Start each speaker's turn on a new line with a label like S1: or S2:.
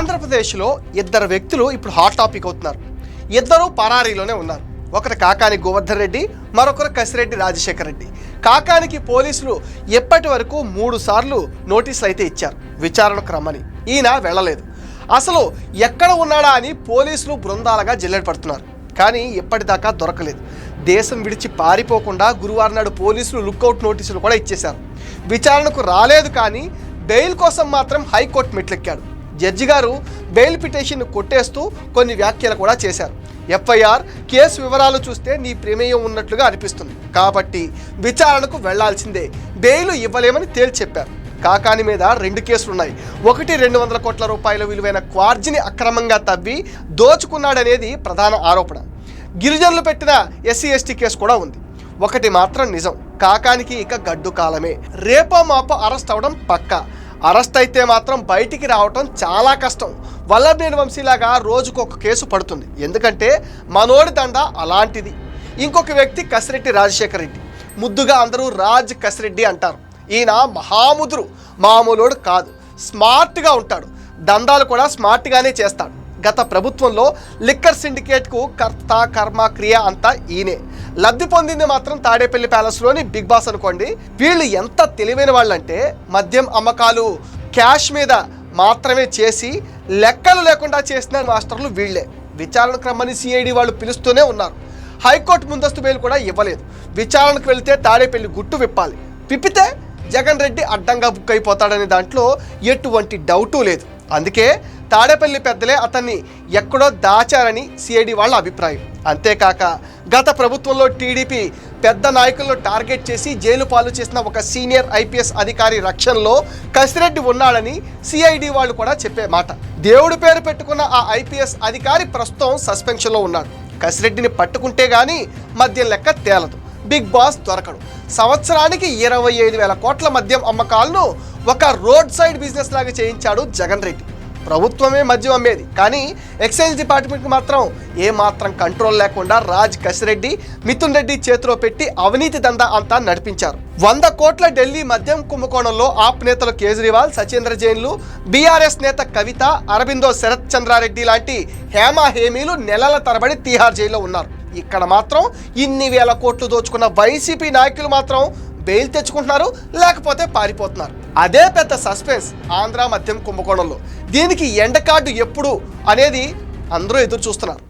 S1: ఆంధ్రప్రదేశ్లో ఇద్దరు వ్యక్తులు ఇప్పుడు హాట్ టాపిక్ అవుతున్నారు. ఇద్దరు పరారీలోనే ఉన్నారు. ఒకరు కాకాని గోవర్ధన్ రెడ్డి మరొకరు కసిరెడ్డి రాజశేఖర్ రెడ్డి. కాకానికి పోలీసులు ఎప్పటి వరకు మూడు సార్లు నోటీసులు అయితే ఇచ్చారు. విచారణకు రమ్మని. ఈయన వెళ్ళలేదు. అసలు ఎక్కడ ఉన్నాడా అని పోలీసులు బృందాలుగా జల్లెడ పడుతున్నారు. కానీ ఇప్పటిదాకా దొరకలేదు. దేశం విడిచి పారిపోకుండా గురువారం నాడు పోలీసులు లుక్అవుట్ నోటీసులు కూడా ఇచ్చేశారు. విచారణకు రాలేదు కానీ బెయిల్ కోసం మాత్రం హైకోర్టు మెట్లెక్కాడు. జడ్జి గారు బెయిల్ పిటిషన్ కొట్టేస్తూ కొన్ని వ్యాఖ్యలు కూడా చేశారు. ఎఫ్ఐఆర్ కేసు వివరాలు చూస్తే నీ ప్రమేయం ఉన్నట్లుగా అనిపిస్తుంది. కాబట్టి విచారణకు వెళ్ళాల్సిందే. బెయిల్ ఇవ్వలేమని తేల్చి చెప్పారు కాకాని మీద రెండు కేసులు ఉన్నాయి ఒకటి రెండు వందల కోట్ల రూపాయల విలువైన క్వార్జిని అక్రమంగా తవ్వి దోచుకున్నాడనేది ప్రధాన ఆరోపణ. గిరిజనులు పెట్టిన ఎస్సీ ఎస్టీ కేసు కూడా ఉంది. ఒకటి మాత్రం నిజం. కాకానికి ఇక గడ్డు కాలమే. రేపో మాపో అరెస్ట్ అవడం పక్కా. అరెస్ట్ అయితే మాత్రం బయటికి రావటం చాలా కష్టం. వల్లభనేని వంశీలాగా రోజుకు ఒక కేసు పడుతుంది. ఎందుకంటే మనోడి దండ అలాంటిది. ఇంకొక వ్యక్తి కసిరెడ్డి రాజశేఖర రెడ్డి. ముద్దుగా అందరూ రాజ్ కసిరెడ్డి అంటారు. ఈయన మహాముదురు మామూలుడు కాదు. స్మార్ట్గా ఉంటాడు. దందాలు కూడా స్మార్ట్గానే చేస్తాడు. గత ప్రభుత్వంలో లిక్కర్ సిండికేట్కు కర్త కర్మ క్రియ అంతా ఈయనే. లబ్ధి పొందింది మాత్రం తాడేపల్లి ప్యాలెస్లోని బిగ్ బాస్ అనుకోండి. వీళ్ళు ఎంత తెలివైన వాళ్ళంటే మద్యం అమ్మకాలు క్యాష్ మీద మాత్రమే చేసి లెక్కలు లేకుండా చేసిన మాస్టర్లు వీళ్ళే. విచారణ క్రమాన్ని సిఐడి వాళ్ళు పిలుస్తూనే ఉన్నారు. హైకోర్టు ముందస్తు బెయిల్ కూడా ఇవ్వలేదు. విచారణకు వెళితే తాడేపల్లి గుట్టు విప్పాలి. విప్పితే జగన్ రెడ్డి అడ్డంగా బుక్ అయిపోతాడనే దాంట్లో ఎటువంటి డౌటు లేదు. అందుకే తాడేపల్లి పెద్దలే అతన్ని ఎక్కడో దాచారని సిఐడి వాళ్ళ అభిప్రాయం. అంతేకాక గత ప్రభుత్వంలో టీడీపీ పెద్ద నాయకులను టార్గెట్ చేసి జైలు పాలు చేసిన ఒక సీనియర్ ఐపీఎస్ అధికారి రక్షణలో కసిరెడ్డి ఉన్నాడని సిఐడి వాళ్ళు కూడా చెప్పే మాట. దేవుడి పేరు పెట్టుకున్న ఆ ఐపీఎస్ అధికారి ప్రస్తుతం సస్పెన్షన్లో ఉన్నాడు. కసిరెడ్డిని పట్టుకుంటే కానీ మద్యం లెక్క తేలదు. బిగ్ బాస్ దొరకడు. సంవత్సరానికి ఇరవై ఐదు వేల కోట్ల మద్యం అమ్మకాలను ఒక రోడ్ సైడ్ బిజినెస్ లాగా చేయించాడు జగన్ రెడ్డి. ప్రభుత్వమే మద్యం అమ్మేది. కానీ ఎక్సైజ్ డిపార్ట్మెంట్కి మాత్రం ఏమాత్రం కంట్రోల్ లేకుండా రాజ్ కసిరెడ్డి మిథున్ రెడ్డి చేతిలో పెట్టి అవినీతి దందా అంతా నడిపించారు. వంద కోట్ల ఢిల్లీ మద్యం కుంభకోణంలో ఆప్ నేతలు కేజ్రీవాల్ సచేంద్ర జైన్లు బీఆర్ఎస్ నేత కవిత అరబిందో శరత్ చంద్రారెడ్డి లాంటి హేమ హేమీలు నెలల తరబడి తీహార్ జైల్లో ఉన్నారు. ఇక్కడ మాత్రం ఇన్ని వేల కోట్లు దోచుకున్న వైసీపీ నాయకులు మాత్రం బెయిల్ తెచ్చుకుంటున్నారు లేకపోతే పారిపోతున్నారు. అదే పెద్ద సస్పెన్స్ ఆంధ్ర మద్యం కుంభకోణంలో. దీనికి ఎండ కార్డు ఎప్పుడు అనేది అందరూ ఎదురు చూస్తున్నారు.